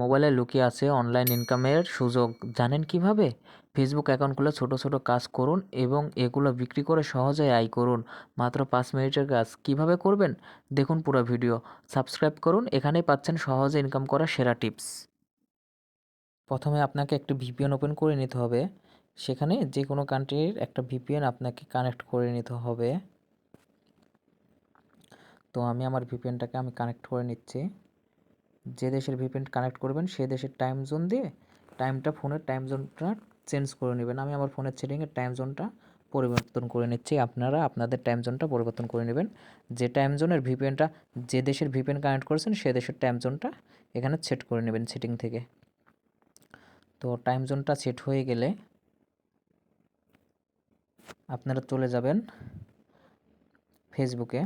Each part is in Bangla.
মোবাইলে লুকিয়ে আছে অনলাইন ইনকামের সুযোগ। জানেন কীভাবে? ফেসবুক অ্যাকাউন্ট খুলে ছোটো ছোটো কাজ করুন এবং এগুলো বিক্রি করে সহজে আয় করুন। মাত্র পাঁচ মিনিটের কাজ। কীভাবে করবেন? দেখুন পুরো ভিডিও। সাবস্ক্রাইব করুন। এখানেই পাচ্ছেন সহজে ইনকাম করার সেরা টিপস। প্রথমে আপনাকে একটি ভিপিএন ওপেন করে নিতে হবে। সেখানে যে কোনো কান্ট্রির একটা ভিপিএন আপনাকে কানেক্ট করে নিতে হবে। তো আমি আমার ভিপিএনটাকে আমি কানেক্ট করে নিচ্ছি। যে দেশের ভিপিএন কানেক্ট করবেন, সে দেশের টাইম জোন দিয়ে টাইমটা ফোনের টাইম জোনটা চেঞ্জ করে নেবেন। আমি আমার ফোনের সেটিংয়ের টাইম জোনটা পরিবর্তন করে নিচ্ছি। আপনারা আপনাদের টাইম জোনটা পরিবর্তন করে নেবেন। যে টাইম জোনের ভিপিএনটা যে দেশের ভিপিএন কানেক্ট করেছেন, সে দেশের টাইম জোনটা এখানে সেট করে নেবেন সেটিং থেকে। তো টাইম জোনটা সেট হয়ে গেলে আপনারা চলে যাবেন ফেসবুকে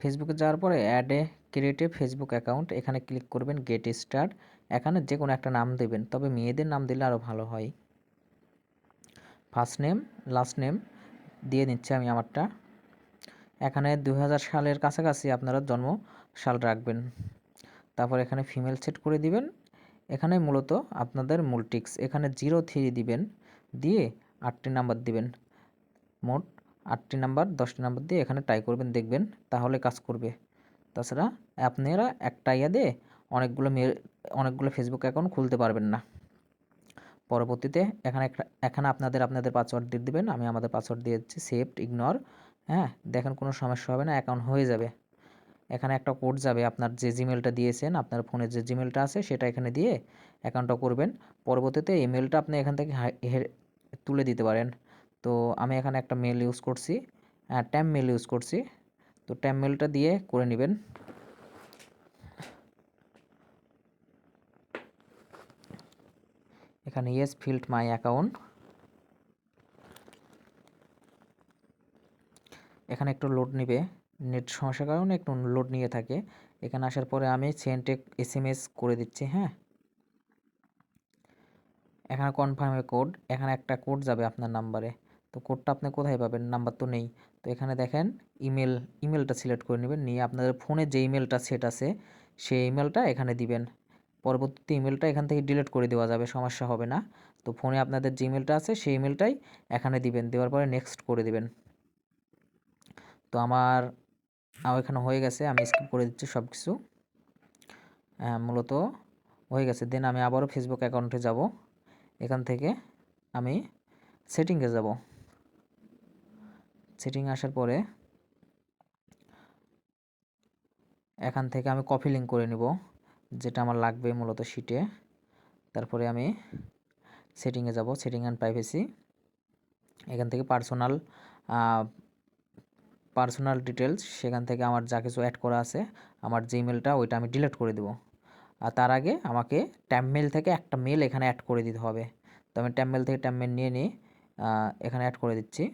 ফেসবুকে যাওয়ার পরে add a create a Facebook account এখানে ক্লিক করবেন গেট স্টার্ট এখানে যে কোনো একটা নাম দেবেন, তবে মেয়েদের নাম দিলে আরও ভালো হয়। ফার্স্ট নেম লাস্ট নেম দিয়ে নিচ্ছি আমি আমারটা। এখানে দু হাজার সালের কাছাকাছি আপনারা জন্ম সাল রাখবেন। তারপর এখানে ফিমেল সেট করে দিবেন। এখানে মূলত আপনাদের মুলটিক্স এখানে জিরো থ্রি দিবেন, দিয়ে আটটি নাম্বার দিবেন। মোট আটটি নাম্বার, দশটি নাম্বার দিয়ে এখানে ট্রাই করবেন, দেখবেন তাহলে কাজ করবে। তাছাড়া আপনারা একটা ইয়া দিয়ে অনেকগুলো মেয়ে অনেকগুলো ফেসবুক অ্যাকাউন্ট খুলতে পারবেন না। পরবর্তীতে এখানে একটা, এখানে আপনাদের আপনাদের পাসওয়ার্ড দিয়ে দেবেন, আমি আমাদের পাসওয়ার্ড দিয়ে দিচ্ছি সেভড ইগনোর হ্যাঁ? দেখেন কোনো সমস্যা হবে না অ্যাকাউন্ট হয়ে যাবে। এখানে একটা কোড যাবে, আপনার যে জিমেলটা দিয়েছেন, আপনার ফোনে যে জিমেলটা আছে, সেটা এখানে দিয়ে অ্যাকাউন্টটা করবেন। পরবর্তীতে ইমেলটা আপনি এখান থেকে তুলে দিতে পারেন। তো আমি এখানে একটা মেল ইউজ করছি ট্যাম মেল ইউজ করছি। তো ট্যাম মেলটা দিয়ে করে নেবেন। এখানে ইয়েস ফিল্ড মাই অ্যাকাউন্ট এখানে একটু লোড নেবে। নেট সমস্যার কারণে একটু লোড নিয়ে থাকে। এখানে আসার পরে আমি সেন্টে এস এম এস করে দিচ্ছি হ্যাঁ? এখানে কনফার্মের কোড এখানে একটা কোড যাবে আপনার নাম্বারে তো কোডটা আপনি কোথায় পাবেন? নাম্বার তো নেই। তো এখানে দেখেন ইমেল ইমেলটা সিলেক্ট করে নেবেন। নিয়ে আপনাদের ফোনে যে ইমেলটা সেট আছে, সেই ইমেলটা এখানে দিবেন। পরবর্তী ইমেলটা এখান থেকে ডিলিট করে দেওয়া যাবে, সমস্যা হবে না। তো ফোনে আপনাদের যে ইমেলটা আছে, সেই ইমেলটাই এখানে দিবেন। দেওয়ার পরে নেক্সট করে দিবেন। তো আমার এখানে হয়ে গেছে, আমি স্কিপ করে দিচ্ছি সব কিছু মূলত হয়ে গেছে। দেন আমি আবারও ফেসবুক অ্যাকাউন্টে যাব। এখান থেকে আমি সেটিংয়ে যাব। সেটিং আসার পরে এখান থেকে আমি কপি লিঙ্ক করে নিব, যেটা আমার লাগবে মূলত শিটে তারপরে আমি সেটিংয়ে যাব সেটিং অ্যান্ড প্রাইভেসি এখান থেকে পার্সোনাল পার্সোনাল ডিটেলস সেখান থেকে আমার যা কিছু অ্যাড করা আছে, আমার যে ইমেলটা ওইটা আমি ডিলিট করে দেবো। আর তার আগে আমাকে ট্যাম মেল থেকে একটা মেল এখানে অ্যাড করে দিতে হবে। তো আমি ট্যাম মেল থেকে ট্যাম মেল নিয়ে নিয়ে এখানে অ্যাড করে দিচ্ছি।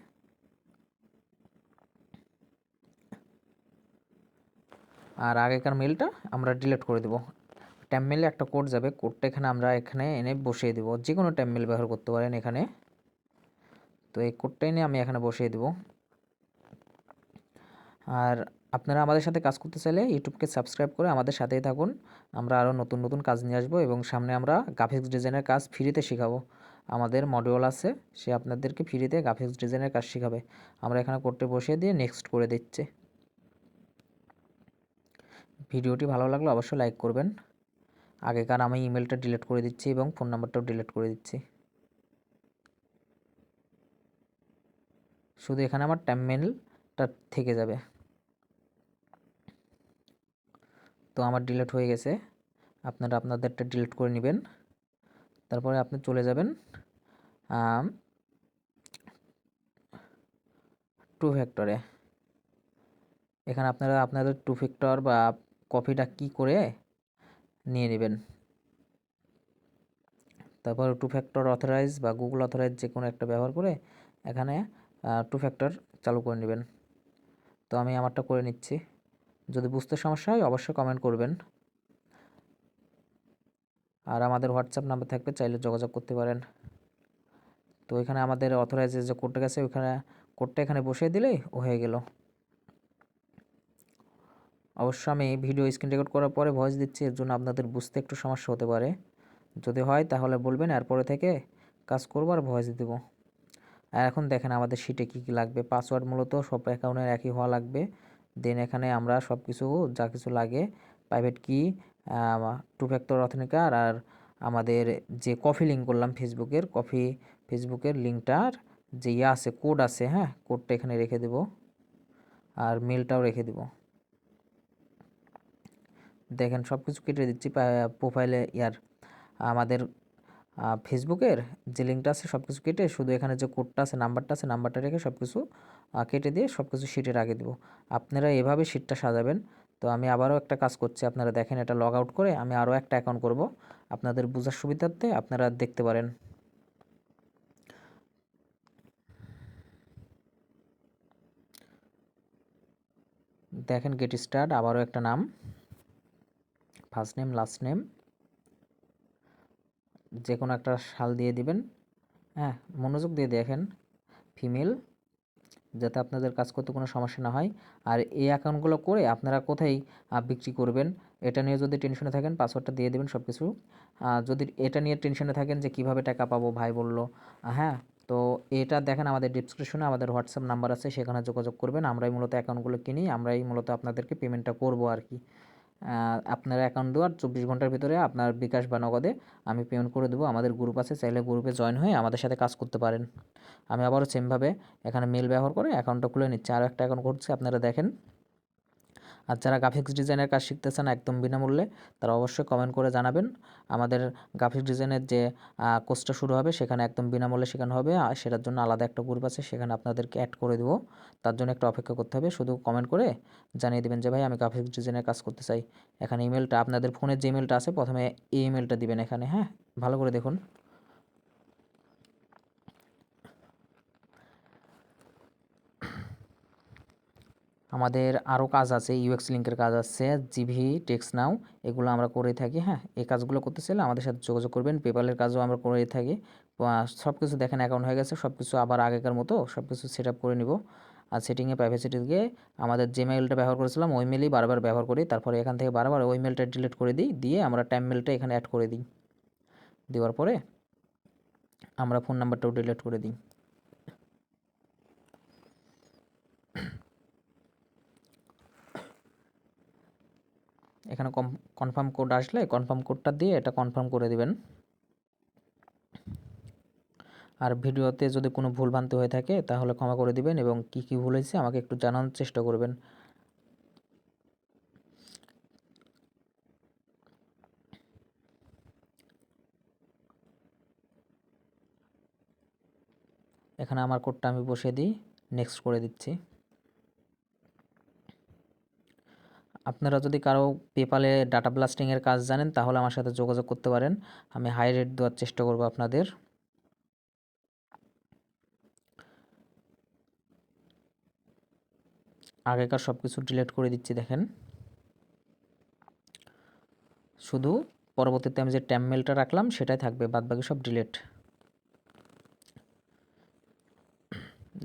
আর আগেকার মেলটা আমরা ডিলিট করে দেবো। ট্যাম মেলে একটা কোড যাবে কোডটা এখানে আমরা এখানে এনে বসিয়ে দেবো। যে কোনো ট্যাম মেল ব্যবহার করতে পারেন এখানে। তো এই কোডটা এনে আমি এখানে বসিয়ে দেবো। আর আপনারা আমাদের সাথে কাজ করতে চাইলে ইউটিউবকে সাবস্ক্রাইব করে আমাদের সাথেই থাকুন। আমরা আরও নতুন নতুন কাজ নিয়ে আসব এবং সামনে আমরা গ্রাফিক্স ডিজাইনের কাজ ফ্রিতে শেখাবো। আমাদের মডিউল আছে, সে আপনাদেরকে ফ্রিতে গ্রাফিক্স ডিজাইনের কাজ শেখাবে। আমরা এখানে করতে বসিয়ে দিয়ে নেক্সট করে দিচ্ছে। ভিডিওটি ভালো লাগলে অবশ্যই লাইক করবেন। আগেকার আমি ইমেলটা ডিলিট করে দিচ্ছি এবং ফোন নাম্বারটাও ডিলিট করে দিচ্ছি। শুধু এখানে আমার ট্যাম মেলটা থেকে যাবে। তো আমার ডিলিট হয়ে গেছে। আপনারা আপনাদেরটা ডিলিট করে নেবেন। তারপরে আপনি চলে যাবেন টু ফ্যাক্টরে এখানে আপনারা আপনাদের টু ফ্যাক্টর বা কপিটা কি করে নিয়ে নেবেন? তারপর টু ফ্যাক্টর অথরাইজ বা গুগল অথরাইজ যে কোনো একটা ব্যবহার করে এখানে টু ফ্যাক্টর চালু করে নেবেন। তো আমি আমারটা করে নিচ্ছি। যদি বুঝতে সমস্যা হয় অবশ্যই কমেন্ট করবেন। আর আমাদের হোয়াটসঅ্যাপ নাম্বার থাকবে, চাইলে যোগাযোগ করতে পারেন। তো এখানে আমাদের অথরাইজ যে কোডটা গেছে, ওইখানে কোডটা এখানে বসিয়ে দিলেই ও হয়ে গেল। অবশ্য আমি ভিডিও স্ক্রিন রেকর্ড করার পরে ভয়েস দিচ্ছি, এর জন্য আপনাদের বুঝতে একটু সমস্যা হতে পারে। যদি হয় তাহলে বলবেন, এরপরে থেকে কাজ করব আর ভয়েস দেব। আর এখন দেখেন আমাদের শিটে কী কী লাগবে। পাসওয়ার্ড মূলত সব অ্যাকাউন্টের একই হওয়া লাগবে। দেন এখানে আমরা সব কিছু যা কিছু লাগে প্রাইভেট কি টু ফ্যাক্টর অথেনিকার আর আমাদের যে কফি লিঙ্ক করলাম ফেসবুকের কফি ফেসবুকের লিঙ্কটার যে ইয়ে আছে কোড আছে হ্যাঁ কোডটা এখানে রেখে দেব। আর মেলটাও রেখে দেব। দেখেন সব কিছু কেটে দিচ্ছি প্রোফাইলে ইয়ার, আমাদের ফেসবুকের যে লিঙ্কটা আছে সব কিছু কেটে শুধু এখানে যে কোডটা আছে নাম্বারটা আছে নাম্বারটা রেখে সব কিছু কেটে দিয়ে সব কিছু শিটের আগে দেবো। আপনারা এভাবে শিটটা সাজাবেন। তো আমি আবারও একটা কাজ করছি, আপনারা দেখেন এটা লগ আউট করে আমি আরও একটা অ্যাকাউন্ট করব। আপনাদের বোঝার সুবিধার্থে আপনারা দেখতে পারেন। দেখেন গেট স্টার্ট আবারও একটা নাম। ফার্স্ট নেম লাস্ট নেম যে কোনো একটা শাল দিয়ে দিবেন। হ্যাঁ মনোযোগ দিয়ে দেখেন ফিমেল যাতে আপনাদের কাজ করতে কোনো সমস্যা না হয়। আর এই অ্যাকাউন্টগুলো করে আপনারা কোথায় বিক্রি করবেন, এটা নিয়ে যদি টেনশনে থাকেন পাসওয়ার্ডটা দিয়ে দেবেন সব কিছু যদি এটা নিয়ে টেনশনে থাকেন যে কীভাবে টাকা পাবো, ভাই বলল। হ্যাঁ তো এটা দেখেন আমাদের ডিসক্রিপশনে আমাদের হোয়াটসঅ্যাপ নাম্বার আছে, সেখানে যোগাযোগ করবেন। আমরাই মূলত অ্যাকাউন্টগুলো কিনি, আমরাই মূলত আপনাদেরকে পেমেন্টটা করব আর কি। আপনার অ্যাকাউন্ট দেওয়ার চব্বিশ ঘণ্টার ভিতরে আপনার বিকাশ বা নগদে আমি পেমেন্ট করে দেবো। আমাদের গ্রুপ আছে, চাইলে গ্রুপে জয়েন হয়ে আমাদের সাথে কাজ করতে পারেন। আমি আবারও সেমভাবে এখানে মেল ব্যবহার করে অ্যাকাউন্টটা খুলে নিচ্ছি। আরও একটা অ্যাকাউন্ট করছি আপনারা দেখেন। আর যারা গ্রাফিক্স ডিজাইনের কাজ শিখতে চান একদম বিনামূল্যে, তারা অবশ্যই কমেন্ট করে জানাবেন। আমাদের গ্রাফিক্স ডিজাইনের যে কোর্সটা শুরু হবে, সেখানে একদম বিনামূল্যে শেখানো হবে, আর সেটার জন্য আলাদা একটা গ্রুপ আছে, সেখানে আপনাদেরকে অ্যাড করে দেবো। তার জন্য একটা অপেক্ষা করতে হবে, শুধু কমেন্ট করে জানিয়ে দেবেন যে, ভাই, আমি গ্রাফিক্স ডিজাইনের কাজ করতে চাই। এখানে ইমেলটা আপনাদের ফোনের যে ইমেলটা আছে, প্রথমে এই ইমেলটা দিবেন এখানে হ্যাঁ? ভালো করে দেখুন। আমাদের আরও কাজ আছে ইউএক্স লিঙ্কের কাজ আছে জিভি টেক্স নাও এগুলো আমরা করে থাকি হ্যাঁ? এই কাজগুলো করতে চাইলে আমাদের সাথে যোগাযোগ করবেন পেপালের কাজও আমরা করে থাকি। সব কিছু দেখেন অ্যাকাউন্ট হয়ে গেছে সব কিছু আবার আগেকার মতো সব কিছু সেট আপ করে নিব। আর সেটিংয়ে প্রাইভেসিটি গিয়ে আমাদের যে মেলটা ব্যবহার করেছিলাম, ওই মেলই বারবার ব্যবহার করি, তারপরে এখান থেকে বারবার ওই মেলটা ডিলিট করে দিই, দিয়ে আমরা টাইম মেলটা এখানে অ্যাড করে দিই। দেওয়ার পরে আমরা ফোন নাম্বারটাও ডিলিট করে দিই। এখানে কনফার্ম কোড আসলে কনফার্ম কোডটা দিয়ে এটা কনফার্ম করে দিবেন। আর ভিডিওতে যদি কোনো ভুলভ্রান্তি হয়ে থাকে তাহলে ক্ষমা করে দিবেন এবং কি কি ভুল হয়েছে আমাকে একটু জানানোর চেষ্টা করবেন। এখানে আমার কোডটা আমি বসিয়ে দিই নেক্সট করে দিচ্ছি। আপনারা যদি কারও পেপালে ডাটা ব্লাস্টিংয়ের কাজ জানেন, তাহলে আমার সাথে যোগাযোগ করতে পারেন। আমি হাই রেট দেওয়ার চেষ্টা করব আপনাদের। আগেকার সব কিছু ডিলেট করে দিচ্ছি, দেখেন। শুধু পরবর্তীতে আমি যে ট্যাম মেলটা রাখলাম, সেটাই থাকবে, বাদবাকি সব ডিলিট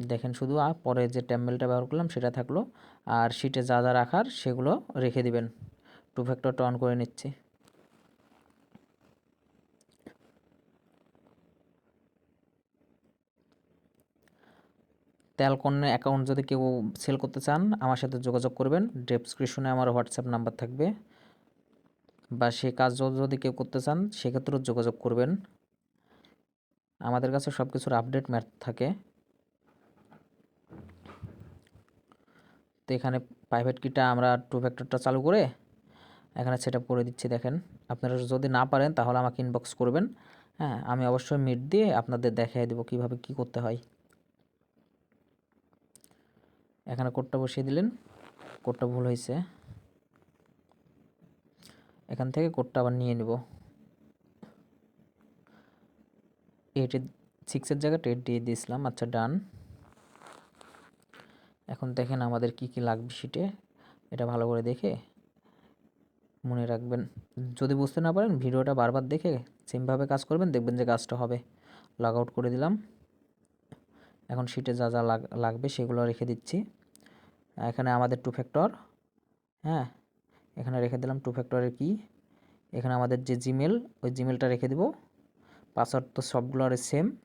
দেখেন শুধু, আর পরে যে ট্যাম্বেলটা ব্যবহার করলাম সেটা থাকল। আর শিটে যা যা রাখার সেগুলো রেখে দিবেন। টু ফ্যাক্টরটা অন করে নিচ্ছি। তেলকন্যা অ্যাকাউন্ট যদি কেউ সেল করতে চান, আমার সাথে যোগাযোগ করবেন। ডেসক্রিপশনে আমার হোয়াটসঅ্যাপ নাম্বার থাকবে। বা সে কাজ যদি কেউ করতে চান, সেক্ষেত্রেও যোগাযোগ করবেন। আমাদের কাছে সব কিছুর আপডেট ম্যাথ থাকে। তো এখানে প্রাইভেট কিটা আমরা টু ফ্যাক্টরটা চালু করে এখানে সেট করে দিচ্ছি, দেখেন। আপনারা যদি না পারেন তাহলে আমাকে ইনবক্স করবেন। হ্যাঁ আমি অবশ্যই মিট দিয়ে আপনাদের দেখিয়ে দেবো কীভাবে কি করতে হয়। এখানে কোডটা বসিয়ে দিলেন। কোডটা ভুল হয়েছে। এখান থেকে কোডটা আবার নিয়ে নেব। এইটের সিক্সের জায়গাটা এইট দিয়ে দিয়েছিলাম। আচ্ছা ডান এখন দেখেন আমাদের কি কি লাগবে শিটে এটা ভালো করে দেখে মনে রাখবেন। যদি বুঝতে না পারেন, ভিডিওটা বারবার দেখে সেমভাবে কাজ করবেন, দেখবেন যে কাজটা হবে। লগ আউট করে দিলাম। এখন শিটে যা যা লাগ- লাগবে সেগুলো রেখে দিচ্ছি। এখানে আমাদের টু ফ্যাক্টর হ্যাঁ? এখানে রেখে দিলাম টু ফ্যাক্টরের কি? এখানে আমাদের যে জিমেল ওই জিমেলটা রেখে দিব। পাসওয়ার্ড তো সবগুলোর সেম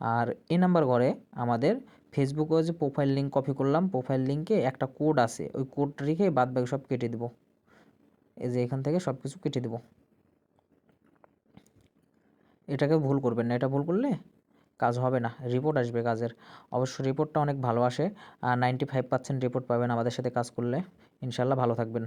আর এ নাম্বার ঘরে আমাদের ফেসবুকে যে প্রোফাইল লিঙ্ক কপি করলাম প্রোফাইল লিঙ্কে একটা কোড আছে, ওই কোড রেখে বাদ বাকি সব কেটে দেবো। এই যে এখান থেকে সব কিছু কেটে দেবো। এটাকে ভুল করবেন না, এটা ভুল করলে কাজ হবে না রিপোর্ট আসবে কাজের। অবশ্য রিপোর্টটা অনেক ভালো আসে, আর নাইনটি ফাইভ পার্সেন্ট রিপোর্ট পাবেন আমাদের সাথে কাজ করলে। ইনশাল্লাহ ভালো থাকবেন।